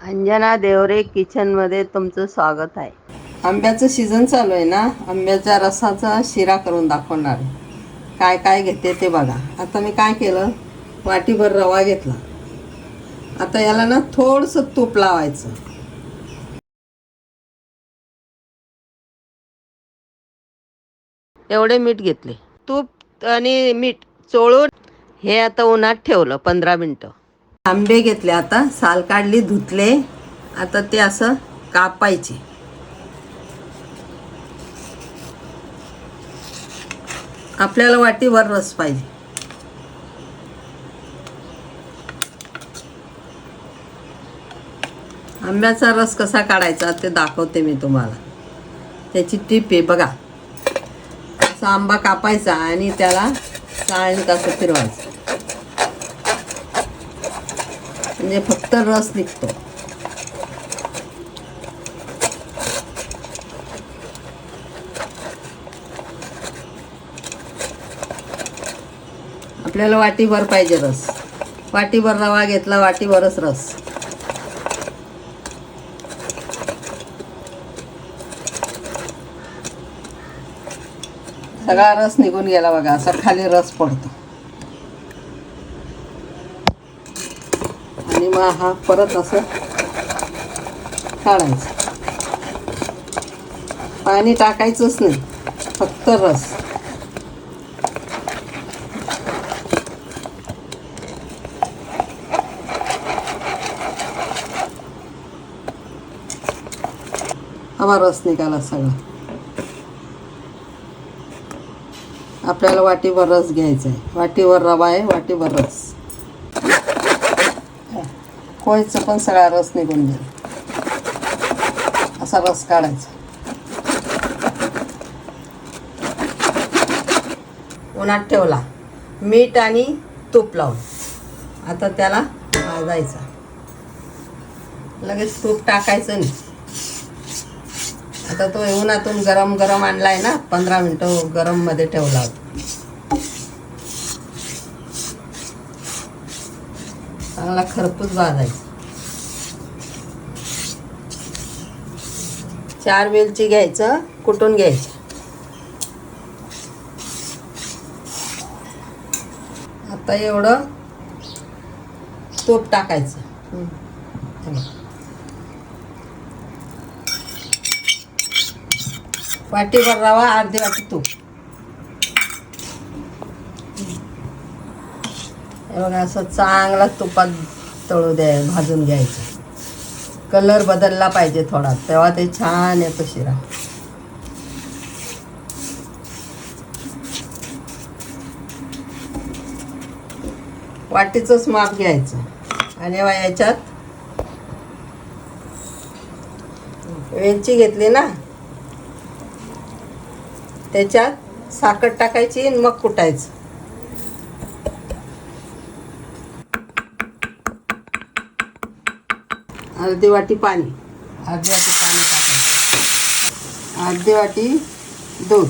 अंजना देवरे किचनमध्ये तुमचं स्वागत आहे. आंब्याचं सीझन चालू आहे ना? आंब्याच्या रसाचा शिरा करून दाखवणार काय काय घेते ते बघा. आता मी काय केलं? वाटीभर रवा घेतला. आता याला ना थोडंसं तूप लावायचं. एवढे मीठ घेतले. तूप आणि मीठ चोळून हे आता उन्हात ठेवलं पंधरा मिनटं. आंबे घेतले आता साल काढली धुतले. आता ते असं कापायचे. आपल्याला वाटीवर रस पाहिजे. आंब्याचा रस कसा काढायचा ते दाखवते मी तुम्हाला. त्याची टीप आहे बघा. असा आंबा कापायचा आणि त्याला चाळणी कसं फिरवायचं. म्हणजे फक्त रस निघतो. आपल्याला वाटीभर पाहिजे रस. वाटीभर रवा घेतला वाटीभरच रस. सगळा रस निघून गेला बघा असा खाली रस पडतो. आणि हा परत असं काढायचं. पाणी टाकायचंच नाही फक्त रस. आम्हा रस निघाला सगळा. आपल्याला वाटीवर रस घ्यायचा आहे वाटीवर रवा आहे वाटीवर रस. कोळीचं पण सगळा रस निघून गेला. असा रस काढायचा. उन्हात ठेवला. मीठ आणि तूप लावून. आता त्याला भाजायचा. लगेच तूप टाकायचं नाही. आता तो उन्हातून गरम गरम आणलाय ना पंधरा मिनटं गरममध्ये ठेवला होता. चांगला खरपूस भाजायचा चार वेलची घ्यायचं कुटून घ्यायचं. आता एवढं तूप टाकायचं. वाटीभर रवा अर्धी वाटी तूप. मग असं चांगला तुपात तळू द्या भाजून घ्यायचं. कलर बदलला पाहिजे थोडा तेव्हा ते छान येतो शिरा वाटीचंच माप घ्यायचं. आणि याच्यात वेलची घेतली ना? त्याच्यात साखर टाकायची आणि मग कुटायचं. अर्धी वाटी पाणी. अर्धी वाटी पाणी टाकायचं. अर्धी वाटी दूध.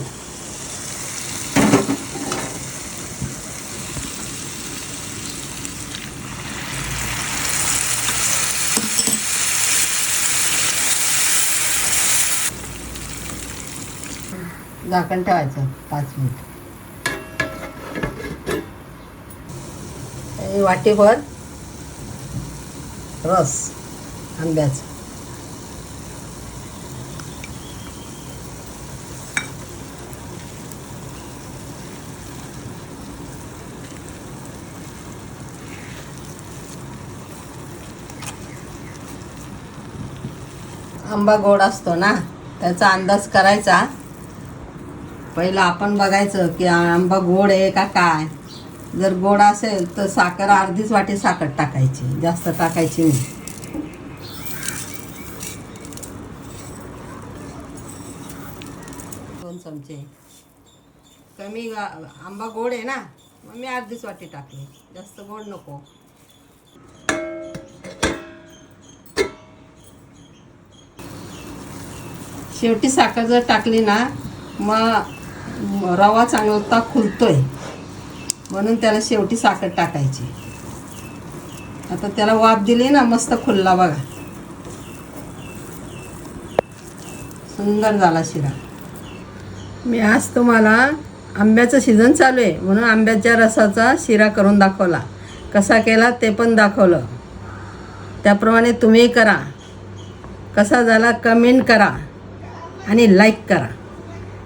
झाकण ठेवायचं पाच मिनिट. वाटीभर रस. आंब्याचं आंबा गोड असतो ना त्याचा अंदाज करायचा. पहिलं आपण बघायचं की आंबा गोड आहे का काय. जर गोड असेल तर साखर अर्धीच वाटी साखर टाकायची जास्त टाकायची नाही. चमचे. कमी आंबा गोड आहे ना मग मी अर्धीच वाटी टाकली. जास्त गोड नको. शेवटी साखर जर टाकली ना मग रवा चांगला खुलतोय. म्हणून त्याला शेवटी साखर टाकायची. आता त्याला वाफ दिली ना मस्त खुलला बघा. सुंदर झाला शिरा. मी आज तुम्हाला आंब्याचं सीझन चालू आहे म्हणून आंब्याच्या रसाचा शिरा करून दाखवला. कसा केला ते पण दाखवलं. त्याप्रमाणे तुम्ही करा. कसा झाला कमेंट करा आणि लाईक करा.